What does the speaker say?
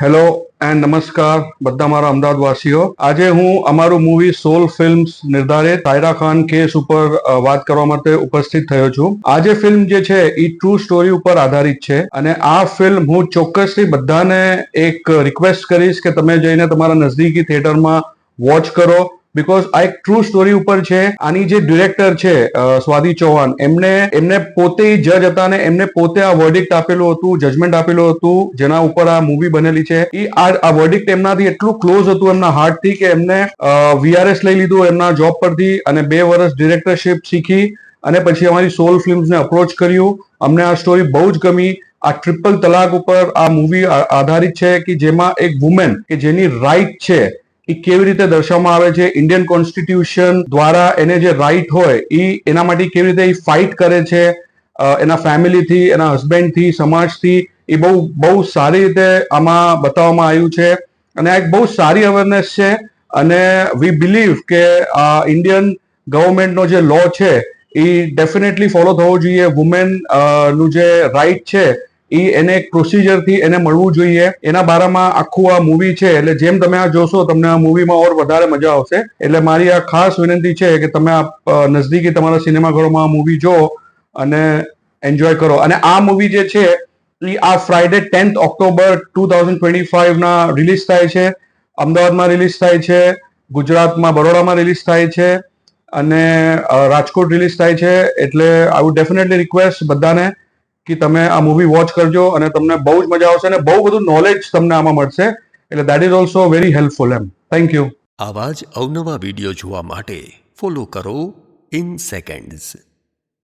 Hello and નમસ્કાર બધા મારા અમદાવાદવાસીઓ. આજે હું અમારું મૂવી સોલ ફિલ્મ્સ નિર્ધારિત સાયરા ખાન કેસ ઉપર વાત કરવા માટે ઉપસ્થિત થયો છું. આજે ફિલ્મ જે છે એ ટ્રુ સ્ટોરી ઉપર આધારિત છે અને આ ફિલ્મ હું ચોક્કસથી બધાને એક રિક્વેસ્ટ કરીશ કે તમે જઈને તમારા નજદીકી થિયેટરમાં વોચ કરો. બીકોઝ આ એક ટ્રુ સ્ટોરી ઉપર છે. આની જે ડિરેક્ટર છે સ્વાતિ ચૌહાણ, એમને એમને પોતે જજ હતા ને એમને પોતે આ વર્ડિક્ટ આપેલું હતું જજમેન્ટ આપેલું હતું, જેના ઉપર આ મૂવી બનેલી છે. એ આ વર્ડિક્ટ એમનાથી એટલું ક્લોઝ હતું એમના હાર્ટથી કે એમને વીઆરએસ લઈ લીધું એમના જોબ પરથી અને બે વર્ષ ડિરેક્ટરશીપ શીખી અને પછી અમારી સોલ ફિલ્મ્સને અપ્રોચ કર્યું. અમને આ સ્ટોરી બહુ જ ગમી. આ ટ્રિપલ તલાક ઉપર આ મૂવી આધારિત છે કે જેમાં એક વુમેન કે જેની રાઈટ છે એ કેવી રીતે દર્શાવવામાં આવે છે? ઇન્ડિયન કોન્સ્ટિટ્યુશન દ્વારા એને જે રાઈટ હોય એ એના માટે કેવી રીતે એ ફાઇટ કરે છે? એના ફેમિલીથી એના હસબન્ડથી સમાજથી એ બહુ બહુ સારી રીતે આમાં બતાવવામાં આવ્યું છે. અને આ એક બહુ સારી અવેરનેસ છે. અને વી બિલીવ કે આ ઇન્ડિયન ગવર્મેન્ટનો જે લો છે એ ડેફિનેટલી ફોલો થવો જોઈએ. વુમેનનું જે રાઈટ છે એ એને એક પ્રોસિજરથી એને મળવું જોઈએ. એના બારામાં આખું આ મૂવી છે, એટલે જેમ તમે આ જોશો, તમને આ મૂવીમાં ઓર વધારે મજા આવશે. એટલે મારી આ ખાસ વિનંતી છે કે તમે આ નજદીકી તમારા સિનેમાઘરોમાં આ મૂવી જો અને એન્જોય કરો. અને આ મૂવી જે છે એ આ Friday tenth October two thousand twenty ફાઈવના release થાય છે. અમદાવાદમાં રિલીઝ થાય છે. ગુજરાતમાં બરોડામાં રિલીઝ થાય છે. અને રાજકોટ રિલીઝ થાય છે. એટલે આઈ વુડ ડેફિનેટલી રિક્વેસ્ટ બધાને કે તમે આ મૂવી વોચ કરજો અને તમને બહુ જ મજા આવશે અને બહુ બધું નોલેજ તમને આમાં મળશે. એટલે that is also very helpful M. Thank you આવા જ અવનવા વીડિયો જોવા માટે ફોલો કરો ઇન સેકન્ડ્સ